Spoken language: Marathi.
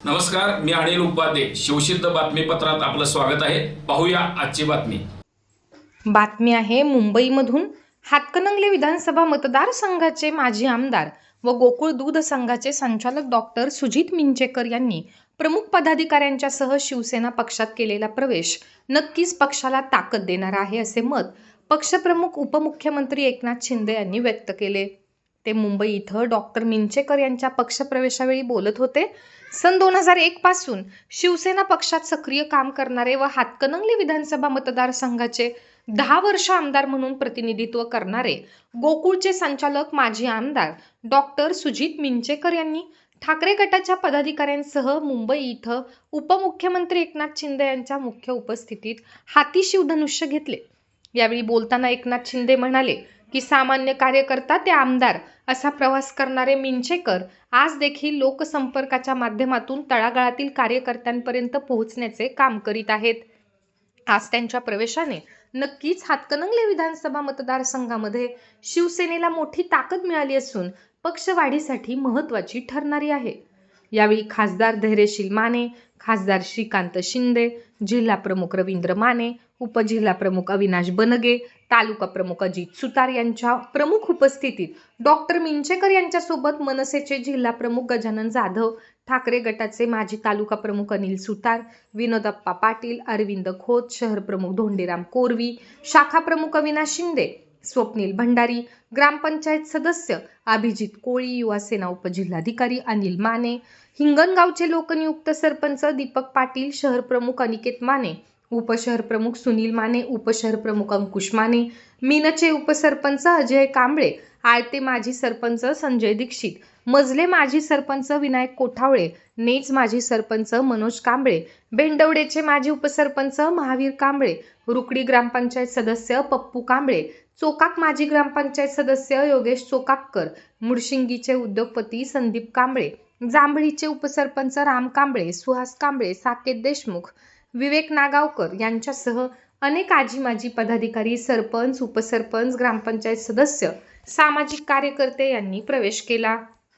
नमस्कार मी अनिल उपाध्ये. शिवसिद्ध बातमीपत्रात आपलं स्वागत आहे. पाहूया आजची बातमी. बातमी आहे मुंबईमधून. हातकणंगले विधानसभा मतदारसंघाचे माजी आमदार व गोकुळ दूध संघाचे संचालक डॉक्टर सुजित मिंचेकर यांनी प्रमुख पदाधिकाऱ्यांच्यासह शिवसेना पक्षात केलेला प्रवेश नक्कीच पक्षाला ताकद देणार आहे असे मत पक्षप्रमुख उपमुख्यमंत्री एकनाथ शिंदे यांनी व्यक्त केले. ते मुंबई इथं डॉक्टर मिंचेकर यांच्या पक्षप्रवेशावेळी बोलत होते. सन दोन हजार एक पासून शिवसेना पक्षात सक्रिय काम करणारे व हातकणंगले विधानसभा मतदारसंघाचे दहा वर्ष आमदार म्हणून प्रतिनिधित्व करणारे गोकुळचे संचालक माजी आमदार डॉक्टर सुजित मिंचेकर यांनी ठाकरे गटाच्या पदाधिकाऱ्यांसह मुंबई इथं उपमुख्यमंत्री एकनाथ शिंदे यांच्या मुख्य उपस्थितीत हाती शिवधनुष्य घेतले. यावेळी बोलताना एकनाथ शिंदे म्हणाले की सामान्य कार्यकर्ता ते आमदार असा प्रवास करणारे मिंचेकर आज देखील लोकसंपर्काच्या माध्यमातून तळागाळातील कार्यकर्त्यांपर्यंत पोहोचण्याचे काम करीत आहेत. आज त्यांच्या प्रवेशाने नक्कीच हातकणंगले विधानसभा मतदारसंघामध्ये शिवसेनेला मोठी ताकद मिळाली असून पक्षवाढीसाठी महत्त्वाची ठरणारी आहे. यावेळी खासदार धैर्यशील माने खासदार श्रीकांत शिंदे जिल्हा प्रमुख रवींद्र माने उपजिल्हा प्रमुख अविनाश बनगे तालुका प्रमुख अजित सुतार यांच्या प्रमुख उपस्थितीत डॉक्टर मिंचेकर यांच्यासोबत मनसेचे जिल्हा प्रमुख गजानन जाधव ठाकरे गटाचे माजी तालुका प्रमुख अनिल सुतार विनोदप्पा पाटील अरविंद खोत शहर प्रमुख धोंडीराम कोरवी शाखा प्रमुख अविनाश शिंदे स्वप्नील भंडारी ग्रामपंचायत सदस्य अभिजित कोळी युवासेना उपजिल्हाधिकारी अनिल माने हिंगणगावचे लोकनियुक्त सरपंच दीपक पाटील शहर प्रमुख अनिकेत माने उपशहर प्रमुख सुनील माने उपशहर प्रमुख अंकुश माने मीनचे उपसरपंच अजय कांबळे आळते माजी सरपंच संजय दीक्षित मजले माजी सरपंच विनायक कोठावळे नेच माजी सरपंच मनोज कांबळे बेंडवडेचे माजी उपसरपंच महावीर कांबळे रुकडी ग्रामपंचायत सदस्य पप्पू कांबळे चोकाक माजी ग्रामपंचायत सदस्य योगेश चोकाककर मुडशिंगीचे उद्योगपती संदीप कांबळे जांभळीचे उपसरपंच राम कांबळे सुहास कांबळे साकेत देशमुख विवेक नागावकर यांच्यासह अनेक आजी माजी पदाधिकारी सरपंच उपसरपंच ग्रामपंचायत सदस्य सामाजिक कार्यकर्ते यांनी प्रवेश केला.